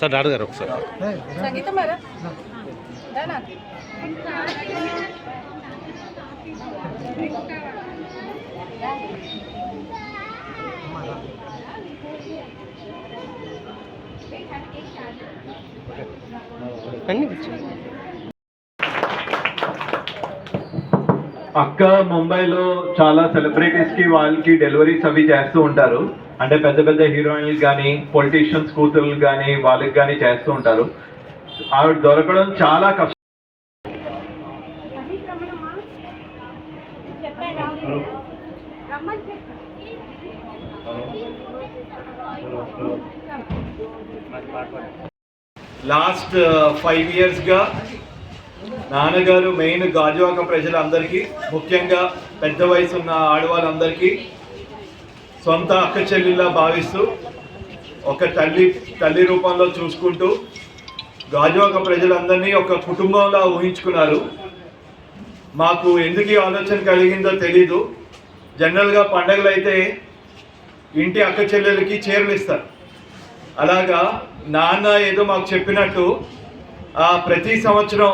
Sir daddy గారు ఒకసారి అన్నీ అక్క ముంబైలో చాలా సెలబ్రిటీస్కి వాళ్ళకి డెలివరీస్ అవి చేస్తూ ఉంటారు. అంటే పెద్ద పెద్ద హీరోయిన్లు కానీ పొలిటీషియన్స్ కూతుర్లు కానీ వాళ్ళకి కానీ చేస్తూ ఉంటారు. ఆవిడ దొరకడం చాలా కష్టం. లాస్ట్ uh, ఫైవ్ ఇయర్స్గా నాన్నగారు మెయిన్ గాజువాక ప్రజలందరికీ ముఖ్యంగా పెద్ద వయసు ఉన్న ఆడవాళ్ళందరికీ సొంత అక్క చెల్లిలా భావిస్తూ ఒక తల్లి తల్లి రూపంలో చూసుకుంటూ గాజువాక ప్రజలందరినీ ఒక కుటుంబంలా ఊహించుకున్నారు. మాకు ఎందుకు ఈ ఆలోచన కలిగిందో తెలీదు. జనరల్గా పండగలు అయితే ఇంటి అక్క చెల్లెలకి చీరలు ఇస్తారు. అలాగా నాన్న ఏదో మాకు చెప్పినట్టు ప్రతి సంవత్సరం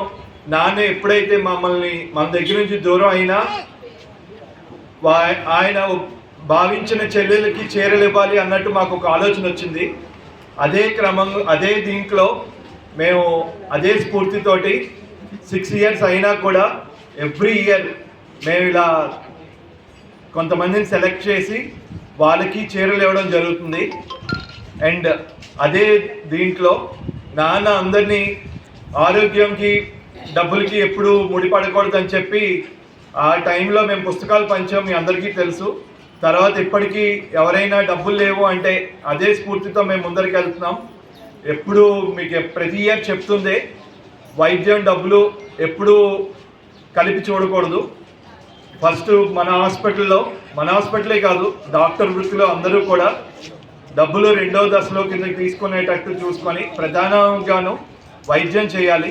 నాన్న ఎప్పుడైతే మమ్మల్ని మన దగ్గర నుంచి దూరం అయినా వా- ఆయన భావించిన చెల్లెలకి చేరలివ్వాలి అన్నట్టు మాకు ఒక ఆలోచన వచ్చింది. అదే క్రమం అదే దీంట్లో మేము అదే స్ఫూర్తితోటి సిక్స్ ఇయర్స్ అయినా కూడా ఎవ్రీ ఇయర్ మేము ఇలా కొంతమందిని సెలెక్ట్ చేసి వాళ్ళకి చీరలు ఇవ్వడం జరుగుతుంది. అండ్ అదే దీంట్లో నాన్న అందరినీ ఆరోగ్యంకి డబ్బులకి ఎప్పుడు ముడిపడకూడదని చెప్పి ఆ టైంలో మేము పుస్తకాలు పంచాం మీ అందరికీ తెలుసు. తర్వాత ఇప్పటికీ ఎవరైనా డబ్బులు లేవు అంటే అదే స్ఫూర్తితో మేము ముందరికి వెళ్తున్నాం. ఎప్పుడు మీకు ప్రతి ఇయర్ చెప్తుందే వైద్యం డబ్బులు ఎప్పుడు కలిపి చూడకూడదు. ఫస్ట్ మన హాస్పిటల్లో మన హాస్పిటలే కాదు డాక్టర్ వృత్తిలో అందరూ కూడా డబ్బులు రెండో దశలో కిందకి తీసుకునేటట్టు చూసుకొని ప్రధానంగాను వైద్యం చేయాలి.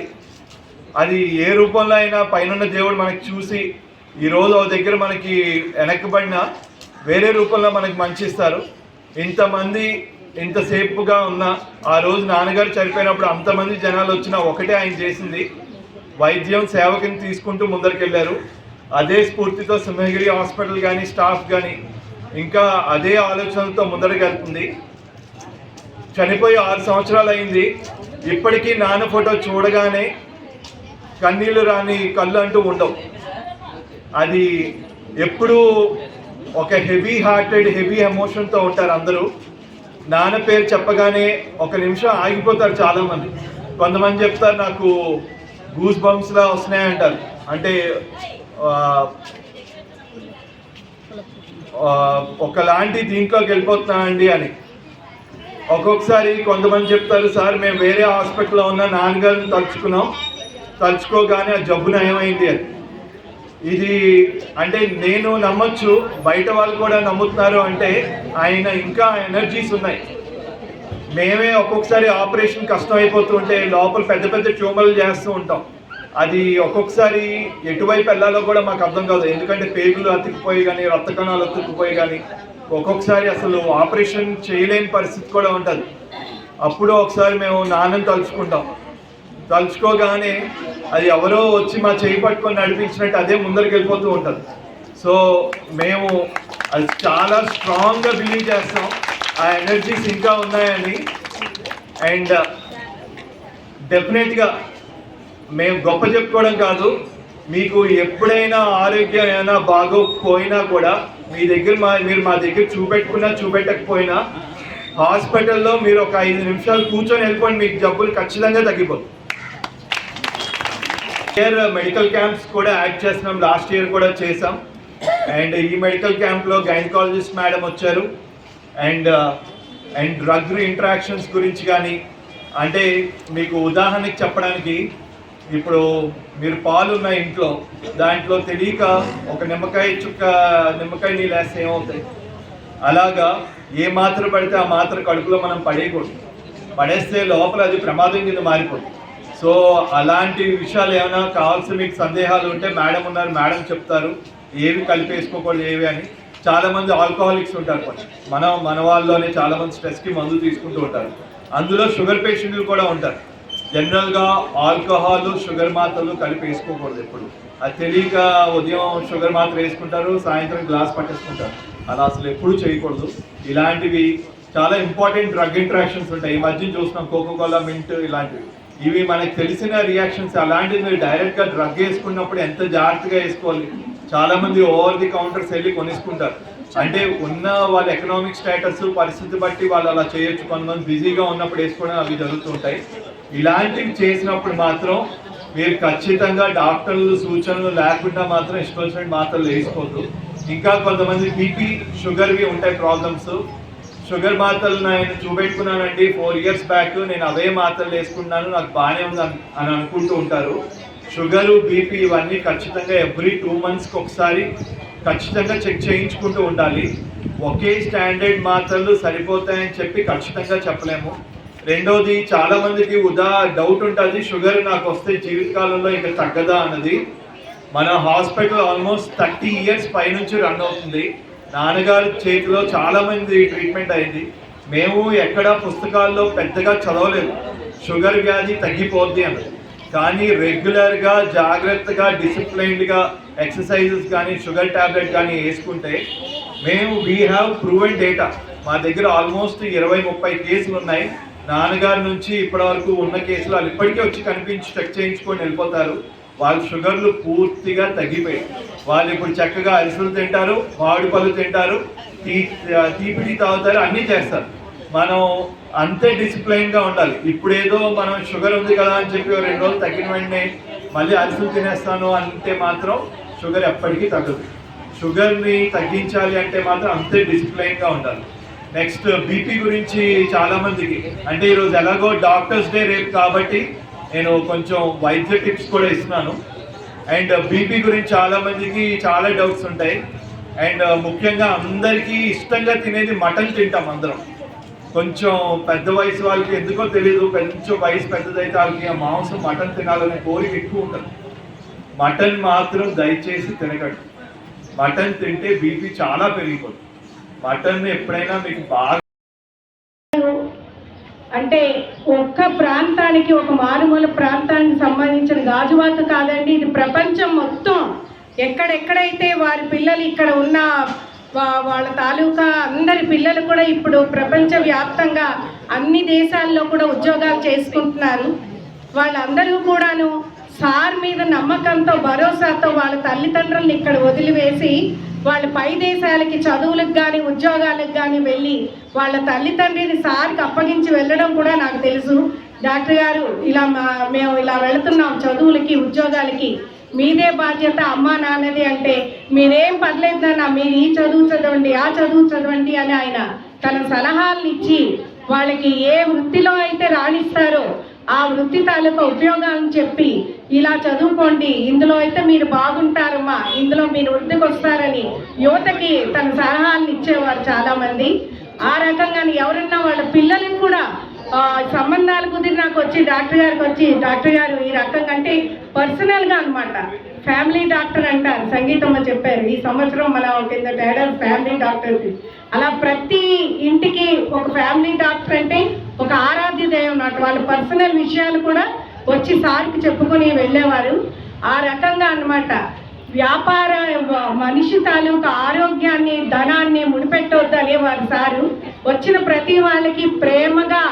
అది ఏ రూపంలో అయినా పైనున్న దేవుడు మనకి చూసి ఈ రోజు దగ్గర మనకి వెనకబడిన వేరే రూపంలో మనకి మంచి ఇస్తారు. ఇంతమంది ఇంతసేపుగా ఉన్న ఆ రోజు నాన్నగారు చనిపోయినప్పుడు అంతమంది జనాలు వచ్చినా ఒకటే ఆయన చేసింది. వైద్యం సేవకిని తీసుకుంటూ ముందరికెళ్ళారు అదే స్ఫూర్తితో సింహగిరి హాస్పిటల్ కానీ స్టాఫ్ కానీ ఇంకా అదే ఆలోచనలతో ముందరకెళ్తుంది చనిపోయి ఆరు సంవత్సరాలు అయింది. ఇప్పటికీ నాన్న ఫోటో చూడగానే కన్నీళ్ళు రాని కళ్ళు అంటూ ఉండవు. అది ఎప్పుడూ ఒక హెవీ హార్టెడ్ హెవీ ఎమోషన్తో ఉంటారు అందరూ. నాన్న పేరు చెప్పగానే ఒక నిమిషం ఆగిపోతారు చాలామంది. కొంతమంది చెప్తారు నాకు గూస్ బంప్స్లా వస్తున్నాయంటారు. అంటే ఒకలాంటి దీంట్లోకి వెళ్ళిపోతున్నానండి అని. ఒక్కొక్కసారి కొంతమంది చెప్తారు సార్ మేము వేరే హాస్పిటల్లో ఉన్న నాన్నగారిని తలుచుకున్నాం. తలుచుకోగానే ఆ జబ్బు నయమైంది అని. ఇది అంటే నేను నమ్మొచ్చు బయట వాళ్ళు కూడా నమ్ముతున్నారు అంటే ఆయన ఇంకా ఎనర్జీస్ ఉన్నాయి. మేమే ఒక్కొక్కసారి ఆపరేషన్ కష్టం అయిపోతుంటే లోపల పెద్ద పెద్ద ట్యూమర్లు చేస్తూ ఉంటాం. అది ఒక్కొక్కసారి ఎటువైపు వెళ్ళాలో కూడా మాకు అర్థం కాదు. ఎందుకంటే పేగులు అతుక్కుపోయి కానీ రక్త కణాలు అతుక్కుపోయి కానీ ఒక్కొక్కసారి అసలు ఆపరేషన్ చేయలేని పరిస్థితి కూడా ఉంటుంది అప్పుడు ఒకసారి మేము నాన్నని తలుచుకుంటాం. తలుచుకోగానే అది ఎవరో వచ్చి మా చేయి పట్టుకొని నడిపించినట్టు అదే ముందరికి వెళ్ళిపోతూ ఉంటుంది. సో మేము అది చాలా స్ట్రాంగ్గా బిలీవ్ చేస్తాం. ఆ ఎనర్జీస్ ఇంకా ఉన్నాయని. అండ్ డెఫినెట్గా uh, మేము గొప్ప చెప్పుకోవడం కాదు. మీకు ఎప్పుడైనా ఆరోగ్యం ఏమైనా బాగోకపోయినా కూడా మీ దగ్గర మా మీరు మా దగ్గర చూపెట్టుకున్నా చూపెట్టకపోయినా హాస్పిటల్లో మీరు ఒక ఐదు నిమిషాలు కూర్చొని వెళ్ళిపోండి మీకు జబ్బులు ఖచ్చితంగా తగ్గిపోతుంది ఇయర్ మెడికల్ క్యాంప్స్ కూడా యాడ్ చేస్తున్నాం. లాస్ట్ ఇయర్ కూడా చేసాం అండ్ ఈ మెడికల్ క్యాంప్లో గైనకాలజిస్ట్ మేడం వచ్చారు. అండ్ అండ్ డ్రగ్ ఇంట్రాక్షన్స్ గురించి కానీ అంటే మీకు ఉదాహరణకి చెప్పడానికి ఇప్పుడు మీరు పాలు ఉన్న ఇంట్లో దాంట్లో తెలియక ఒక నిమ్మకాయ చుక్క నిమ్మకాయ నీళ్ళు వేస్తే ఏమవుతాయి? అలాగా ఏ మాత్ర పడితే ఆ మాత్ర కడుపులో మనం పడేయకూడదు. పడేస్తే లోపల అది ప్రమాదం కింద మారిపోతుంది. సో అలాంటి విషయాలు ఏమైనా కావాల్సిన మీకు సందేహాలు ఉంటే మేడం ఉన్నారు మేడం చెప్తారు. ఏవి కలిపేసుకోకూడదు ఏవి అని. చాలామంది ఆల్కహాలిక్స్ ఉంటారు. మన మన వాళ్ళలోనే చాలామంది స్ట్రెస్కి మందు తీసుకుంటూ ఉంటారు. అందులో షుగర్ పేషెంట్లు కూడా ఉంటారు. జనరల్గా ఆల్కహాల్ షుగర్ మాత్రలు కలిపి వేసుకోకూడదు ఎప్పుడు. అది తెలియక ఉదయం షుగర్ మాత్ర వేసుకుంటారు సాయంత్రం గ్లాస్ పట్టేసుకుంటారు. అలా అసలు ఎప్పుడు చేయకూడదు. ఇలాంటివి చాలా ఇంపార్టెంట్ డ్రగ్ ఇంట్రాక్షన్స్ ఉంటాయి. ఈ మధ్య చూస్తున్నాం కోకోకోలా మింట్ ఇలాంటివి. ఇవి మనకు తెలిసిన రియాక్షన్స్ అలాంటివి మీరు డైరెక్ట్గా డ్రగ్ వేసుకున్నప్పుడు ఎంత జాగ్రత్తగా వేసుకోవాలి? చాలామంది ఓవర్ ది కౌంటర్స్ వెళ్ళి కొనేసుకుంటారు. అంటే ఉన్న వాళ్ళ ఎకనామిక్ స్టేటస్ పరిస్థితి బట్టి వాళ్ళు అలా చేయొచ్చు. కొంతమంది బిజీగా ఉన్నప్పుడు వేసుకోవడం అవి జరుగుతుంటాయి ఇలాంటివి చేసినప్పుడు మాత్రం మీరు ఖచ్చితంగా డాక్టర్లు సూచనలు లేకుండా మాత్రం ఇష్టం వచ్చినట్టు మాత్రలు వేసుకోవద్దు. ఇంకా కొంతమంది బీపీ షుగర్వి ఉంటాయి ప్రాబ్లమ్స్ షుగర్ మాత్రలు నేను చూపెట్టుకున్నానండి. ఫోర్ ఇయర్స్ బ్యాక్ నేను అవే మాత్రలు వేసుకున్నాను నాకు బాగానే ఉంది అని- అని అనుకుంటూ ఉంటారు. షుగరు బీపీ ఇవన్నీ ఖచ్చితంగా ఎవ్రీ టూ మంత్స్కి ఒకసారి ఖచ్చితంగా చెక్ చేయించుకుంటూ ఉండాలి. ఒకే స్టాండర్డ్ మాత్రలు సరిపోతాయని చెప్పి ఖచ్చితంగా చెప్పలేము. రెండోది చాలామందికి ఉదా డౌట్ ఉంటుంది. షుగర్ నాకు వస్తే జీవితకాలంలో ఇంకా తగ్గదా అన్నది. మన హాస్పిటల్ ఆల్మోస్ట్ థర్టీ ఇయర్స్ పైనుంచి రన్ అవుతుంది. నాన్నగారి చేతిలో చాలా మంది ట్రీట్మెంట్ అయింది. మేము ఎక్కడ పుస్తకాల్లో పెద్దగా చదవలేదు. షుగర్ వ్యాధి తగ్గిపోద్ది అన్నది. కానీ రెగ్యులర్గా జాగ్రత్తగా డిసిప్లైన్డ్గా ఎక్సర్సైజెస్ కానీ షుగర్ ట్యాబ్లెట్ కానీ వేసుకుంటే మేము వీ హ్యావ్ ప్రూవెన్ డేటా మా దగ్గర ఆల్మోస్ట్ ఇరవై ముప్పై కేసులు ఉన్నాయి. నాన్నగారి నుంచి ఇప్పటి వరకు ఉన్న కేసులు వాళ్ళు ఇప్పటికే వచ్చి కనిపించి చెక్ చేయించుకొని వెళ్ళిపోతారు. వాళ్ళ షుగర్లు పూర్తిగా తగ్గిపోయాయి. వాళ్ళు ఇప్పుడు చక్కగా అరిసెలు తింటారు మామిడి పళ్ళు తింటారు టీ తీపి టీ తాగుతారు అన్నీ చేస్తారు. మనం అంతే డిసిప్లైన్గా ఉండాలి. ఇప్పుడేదో మనం షుగర్ ఉంది కదా అని చెప్పి రెండు రోజులు తగ్గిన వెంటనే మళ్ళీ అరిసెలు తినేస్తాను అంటే మాత్రం షుగర్ ఎప్పటికీ తగ్గదు. షుగర్ని తగ్గించాలి అంటే మాత్రం అంతే డిసిప్లైన్గా ఉండాలి. నెక్స్ట్ బీపీ గురించి చాలామందికి అంటే ఈరోజు ఎలాగో డాక్టర్స్ డే రేపు కాబట్టి నేను కొంచెం వైద్య టిప్స్ కూడా ఇస్తున్నాను. అండ్ బీపీ గురించి చాలా మందికి చాలా డౌట్స్ ఉంటాయి. అండ్ ముఖ్యంగా అందరికీ ఇష్టంగా తినేది మటన్ తింటాం అందరం. కొంచెం పెద్ద వయసు వాళ్ళకి ఎందుకో తెలియదు కొంచెం వయసు పెద్దదైతే వాళ్ళకి ఆ మాంసం మటన్ తినాలనే కోరిక ఎక్కువ ఉంటుంది. మటన్ మాత్రం దయచేసి తినకండి. మటన్ తింటే బీపీ చాలా పెరిగిపోతుంది. మటన్ ఎప్పుడైనా మీకు బాగా అంటే ఒక్క ప్రాంతానికి ఒక మారుమూల ప్రాంతానికి సంబంధించిన గాజువాక కాదండి ఇది ప్రపంచం మొత్తం. ఎక్కడెక్కడైతే వారి పిల్లలు ఇక్కడ ఉన్న వా- వాళ్ళ తాలూకా అందరి పిల్లలు కూడా ఇప్పుడు ప్రపంచ వ్యాప్తంగా అన్ని దేశాల్లో కూడా ఉద్యోగాలు చేసుకుంటున్నారు. వాళ్ళందరూ కూడాను సార్ మీద నమ్మకంతో భరోసాతో వాళ్ళ తల్లిదండ్రులను ఇక్కడ వదిలివేసి వాళ్ళు పై దేశాలకి చదువులకు కానీ ఉద్యోగాలకు కానీ వెళ్ళి వాళ్ళ తల్లిదండ్రిని సార్కి అప్పగించి వెళ్ళడం కూడా నాకు తెలుసు. డాక్టర్ గారు ఇలా మా మేము ఇలా వెళుతున్నాం చదువులకి ఉద్యోగాలకి. మీదే బాధ్యత అమ్మా నాన్నది అంటే మీరేం పర్లేదు నాన్న మీరు ఈ చదువు చదవండి ఆ చదువు చదవండి అని ఆయన తన సలహాలను ఇచ్చి వాళ్ళకి ఏ వృత్తిలో అయితే రాణిస్తారో ఆ వృత్తి తాలూకా ఉపయోగాలను చెప్పి ఇలా చదువుకోండి. ఇందులో అయితే మీరు బాగుంటారమ్మా. ఇందులో మీరు వృద్ధికి వస్తారని యువతకి తన సలహాలను ఇచ్చేవారు చాలామంది. ఆ రకంగా ఎవరన్నా వాళ్ళ పిల్లలకి కూడా సంబంధాలు కుదిరి నాకు వచ్చి డాక్టర్ గారికి వచ్చి డాక్టర్ గారు ఈ రకంగా అంటే పర్సనల్గా అనమాట ఫ్యామిలీ డాక్టర్ అంటారు. సంగీతమ్మ చెప్పారు. ఈ సంవత్సరం మన కింద టైడర్ ఫ్యామిలీ డాక్టర్ అలా ప్రతి ఇంటికి ఒక ఫ్యామిలీ డాక్టర్ అంటే ఒక ఆరాధ్య దైవం అన్నట్టు వాళ్ళ పర్సనల్ విషయాలు కూడా వచ్చి సార్కి చెప్పుకొని వెళ్ళేవారు. ఆ రకంగా అనమాట వ్యాపార మనిషి తాలూకా ఆరోగ్యాన్ని ధనాన్ని ముడిపెట్టవద్దు అనేవారు సారు. వచ్చిన ప్రతి వాళ్ళకి ప్రేమగా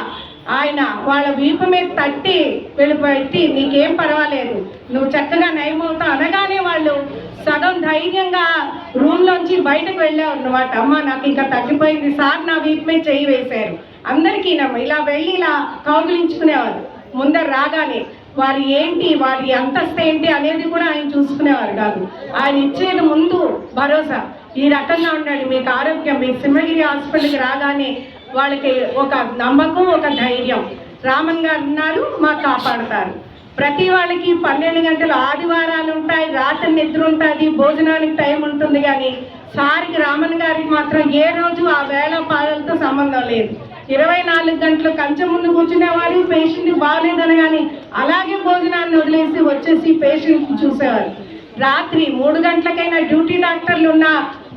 ఆయన వాళ్ళ వీపు మీద తట్టి వెళ్ళిపెట్టి నీకేం పర్వాలేదు నువ్వు చక్కగా నయమవుతావు అనగానే వాళ్ళు సగం ధైర్యంగా రూమ్లోంచి బయటకు వెళ్ళావు అనమాట అమ్మ నాకు ఇంకా తగ్గిపోయింది సార్ నా వీపు మీద చేయి వేశారు. అందరికీ నమ్మ ఇలా వెళ్ళి ఇలా కౌగిలించుకునేవారు. ముందర రాగానే వారి ఏంటి వారి అంతస్తు ఏంటి అనేది కూడా ఆయన చూసుకునేవారు కాదు. ఆయన ఇచ్చేది ముందు భరోసా. ఈ రకంగా ఉండండి మీకు ఆరోగ్యం మీకు సింహగిరి హాస్పిటల్కి రాగానే వాళ్ళకి ఒక నమ్మకం ఒక ధైర్యం. రామన్ గారు ఉన్నారు మాకు కాపాడతారు. ప్రతి వాళ్ళకి పన్నెండు గంటలు ఆదివారాలు ఉంటాయి రాత్రి నిద్ర ఉంటుంది భోజనానికి టైం ఉంటుంది కానీ సారికి రామన్ గారికి మాత్రం ఏ రోజు ఆ వేళ పాలలతో సంబంధం లేదు. ఇరవై నాలుగు గంటలు కంచె ముందు కూర్చునేవారు పేషెంట్ బాగాలేదని కానీ అలాగే భోజనాన్ని వదిలేసి వచ్చేసి పేషెంట్ చూసేవారు. రాత్రి మూడు గంటలకైనా డ్యూటీ డాక్టర్లు ఉన్న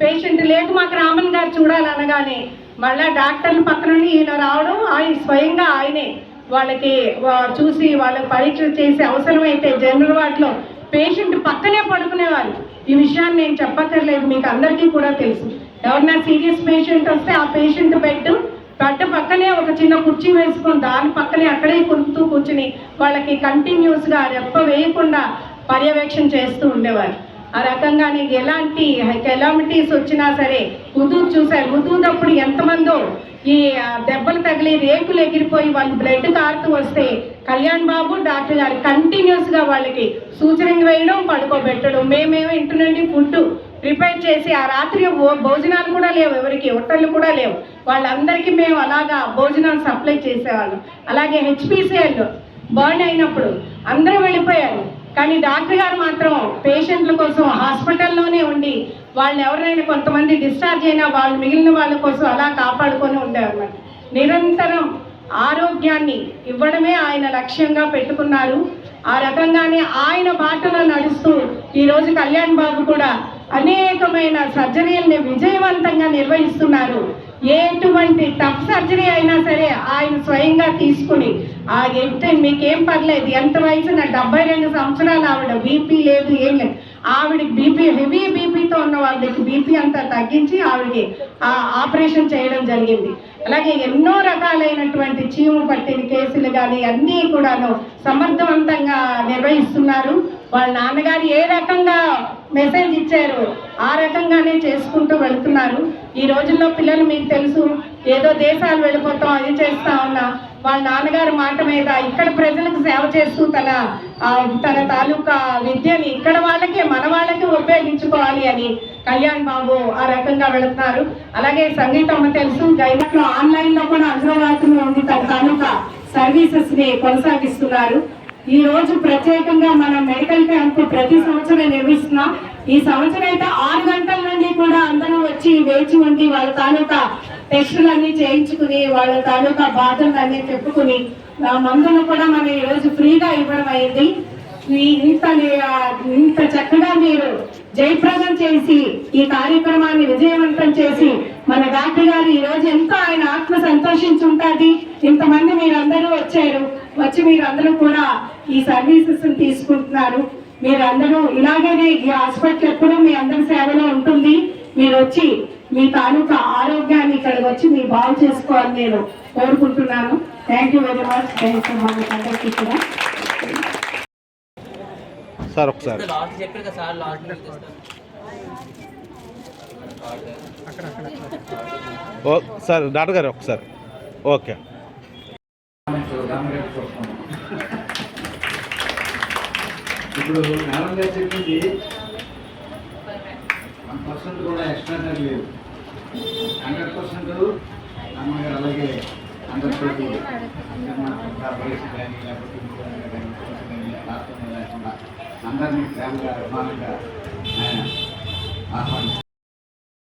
పేషెంట్ లేదు మాకు రామన్ గారు చూడాలనగానే మళ్ళా డాక్టర్లు పక్కన నుండి ఈయన రావడం ఆయన స్వయంగా ఆయనే వాళ్ళకి చూసి వాళ్ళకి పరీక్షలు చేసి అవసరమైతే జనరల్ వార్డులో పేషెంట్ పక్కనే పడుకునేవారు. ఈ విషయాన్ని నేను చెప్పక్కర్లేదు మీకు అందరికీ కూడా తెలుసు. ఎవరన్నా సీరియస్ పేషెంట్ వస్తే ఆ పేషెంట్ బెడ్ బెడ్ పక్కనే ఒక చిన్న కుర్చీ వేసుకొని దాని పక్కనే అక్కడే కురుకుతూ కూర్చుని వాళ్ళకి కంటిన్యూస్గా రెప్ప వేయకుండా పర్యవేక్షణ చేస్తూ ఉండేవారు. ఆ రకంగా నీకు ఎలాంటి కెలామిటీస్ వచ్చినా సరే హుదూద్ చూశారు. హుదూద్ ఎంతమందో ఈ దెబ్బలు తగిలి రేకులు ఎగిరిపోయి వాళ్ళు బ్లడ్ కారుతూ వస్తే కళ్యాణ్ బాబు డాక్టర్ గారు కంటిన్యూస్గా వాళ్ళకి సూచనలు వేయడం పడుకోబెట్టడం. మేమేమో ఇంటి నుండి ఫుడ్ ప్రిపేర్ చేసి ఆ రాత్రి భోజనాలు కూడా లేవు ఎవరికి హోటళ్ళు కూడా లేవు. వాళ్ళందరికీ మేము అలాగా భోజనాలు సప్లై చేసేవాళ్ళం. అలాగే హెచ్పిసిఎల్ బర్న్ అయినప్పుడు అందరూ వెళ్ళిపోయారు. కానీ డాక్టర్ గారు మాత్రం పేషెంట్ల కోసం హాస్పిటల్లోనే ఉండి వాళ్ళు ఎవరైనా కొంతమంది డిశ్చార్జ్ అయినా వాళ్ళు మిగిలిన వాళ్ళ కోసం అలా కాపాడుకొని ఉండేవారు నిరంతరం ఆరోగ్యాన్ని ఇవ్వడమే ఆయన లక్ష్యంగా పెట్టుకున్నారు. ఆ రకంగానే ఆయన బాటలో నడుస్తూ ఈరోజు కళ్యాణ్ బాబు కూడా అనేకమైన సర్జరీల్ని విజయవంతంగా నిర్వహిస్తున్నారు. ఎటువంటి టఫ్ సర్జరీ అయినా సరే ఆయన స్వయంగా తీసుకుని ఆ ఎంత మీకేం పర్లేదు. ఎంత వయసు నా డెబ్బై రెండు సంవత్సరాలు ఆవిడ బీపీ లేదు ఏం లేదు. ఆవిడకి బీపీ హెవీ బీపీతో ఉన్న వాళ్ళకి బీపీ అంతా తగ్గించి ఆవిడకి ఆ ఆపరేషన్ చేయడం జరిగింది. అలాగే ఎన్నో రకాలైనటువంటి చీము పట్టిన కేసులు కానీ అన్నీ కూడాను సమర్థవంతంగా నిర్వహిస్తున్నారు. వాళ్ళ నాన్నగారు ఏ రకంగా మెసేజ్ ఇచ్చారు ఆ రకంగానే చేసుకుంటూ వెళ్తున్నారు. ఈ రోజుల్లో పిల్లలు మీకు తెలుసు ఏదో దేశాలు వెళ్ళిపోతాం అది చేస్తా ఉన్నా. వాళ్ళ నాన్నగారి మాట మీద ఇక్కడ ప్రజలకు సేవ చేస్తూ తన తన తాలూకా విద్యని ఇక్కడ వాళ్ళకే మన వాళ్ళకి ఉపయోగించుకోవాలి అని కళ్యాణ్ బాబు ఆ రకంగా వెళుతున్నారు. అలాగే సంగీతం తెలుసు గైనట్లో ఆన్లైన్లో కూడా అందుబాటులో ఉంది తన తాలూకా సర్వీసెస్ని కొనసాగిస్తున్నారు. ఈ రోజు ప్రత్యేకంగా మనం మెడికల్ క్యాంప్ ప్రతి సంవత్సరం నిర్వహిస్తున్నాం. ఈ సంవత్సరం అయితే ఆరు గంటల నుండి కూడా అందరూ వచ్చి వేచి ఉండి వాళ్ళ తాలూకా టెస్టులన్నీ చేయించుకుని వాళ్ళ తాలూకా బాధలన్నీ చెప్పుకుని మందులు కూడా మనం ఈ రోజు ఫ్రీగా ఇవ్వడం అయింది. ఇంత ఇంత చక్కగా మీరు జయప్రదం చేసి ఈ కార్యక్రమాన్ని విజయవంతం చేసి మన డాక్టర్ గారు ఈ రోజు ఎంతో ఆయన ఆత్మ సంతోషించుంటాది ఇంతమంది మీరందరూ వచ్చారు. వచ్చి మీరందరూ కూడా ఈ సర్వీసెస్ తీసుకుంటున్నారు. మీరందరూ ఇలాగనే ఈ హాస్పిటల్ ఎప్పుడూ మీ అందరి సేవలో ఉంటుంది. మీరు వచ్చి మీ తాలూకా ఆరోగ్యాన్ని ఇక్కడికి వచ్చి మీరు బాగు చేసుకోవాలని నేను కోరుకుంటున్నాను. Thank you very much thank you అందరికీ కూడా. సార్ ఒకసారి. సార్ డాక్టర్ గారు ఒకసారి. ఓకే. ఇప్పుడు మేడం గారు చెప్పింది వన్ పర్సెంట్ కూడా ఎక్స్ట్రా లేదు. హండ్రెడ్ పర్సెంట్ అమ్మగారు అలాగే అందరితోటి ఆపరేషన్ కానీ లేకపోతే కానీ రాష్ట్రంలో లేకుండా అందరినీ ప్రేమగా అభిమానంగా ఆయన ఆహ్వానించారు.